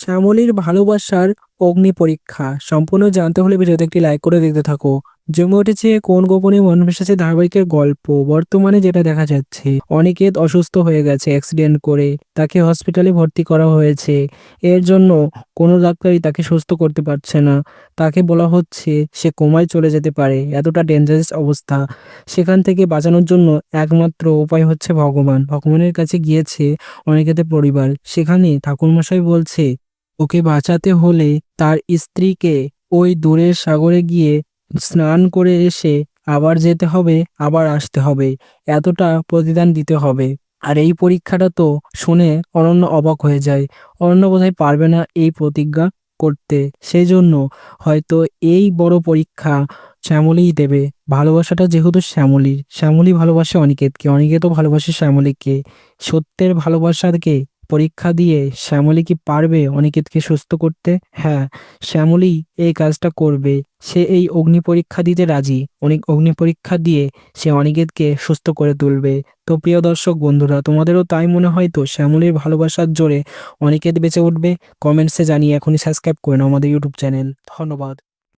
শ্যামলীর ভালোবাসার অগ্নি পরীক্ষা। সম্পূর্ণ জানতে হলে ভিডিওতে একটি লাইক করে দেখতে থাকো। জমে উঠেছে কোন গোপনে মন ভেসেছে ধারাবাহিকের গল্প। বর্তমানে যেটা দেখা যাচ্ছে, অনিকেত অসুস্থ হয়ে গেছে অ্যাক্সিডেন্ট করে। তাকে হসপিটালে ভর্তি করা হয়েছে। এর জন্য কোনো ডাক্তারই তাকে সুস্থ করতে পারছে না। তাকে বলা হচ্ছে সে কোমায় চলে যেতে পারে। এতটা ডেঞ্জারাস অবস্থা। সেখান থেকে বাঁচানোর জন্য একমাত্র উপায় হচ্ছে ভগবান। ভগবানের কাছে গিয়েছে অনিকেতের পরিবার। সেখানে ঠাকুরমশাই বলছে ওকে বাঁচাতে হলে তার স্ত্রীকে ওই দূরের সাগরে গিয়ে স্নান করে এসে আবার যেতে হবে, আবার আসতে হবে। এতটা প্রতিদান দিতে হবে। আর এই পরীক্ষাটা তো শুনে অনন্য অবাক হয়ে যায়। অনন্য বোধহয় পারবে না এই প্রতিজ্ঞা করতে। সেই জন্য হয়তো এই বড় পরীক্ষা শ্যামলীই দেবে। ভালোবাসাটা যেহেতু শ্যামলীর। শ্যামলী ভালোবাসে অনিকেতকে। অনিকেতও ভালোবাসে শ্যামলীকে। সত্যের ভালোবাসাকে পরীক্ষা দিয়ে শ্যামলী কি পারবে অনিকেতকে সুস্থ করতে? হ্যাঁ শ্যামলী এই কাজটা করবে। সে এই অগ্নি পরীক্ষা দিতে রাজি। অনেক অগ্নি পরীক্ষা দিয়ে সে অনিকেতকে সুস্থ করে তুলবে। তো প্রিয় দর্শক বন্ধুরা, তোমাদেরও তাই মনে হয় তো? শ্যামলীর ভালোবাসার জোরে অনিকেত বেঁচে উঠবে? কমেন্টসে জানিয়ে এখনই সাবস্ক্রাইব করে নাও আমাদের ইউটিউব চ্যানেল। ধন্যবাদ।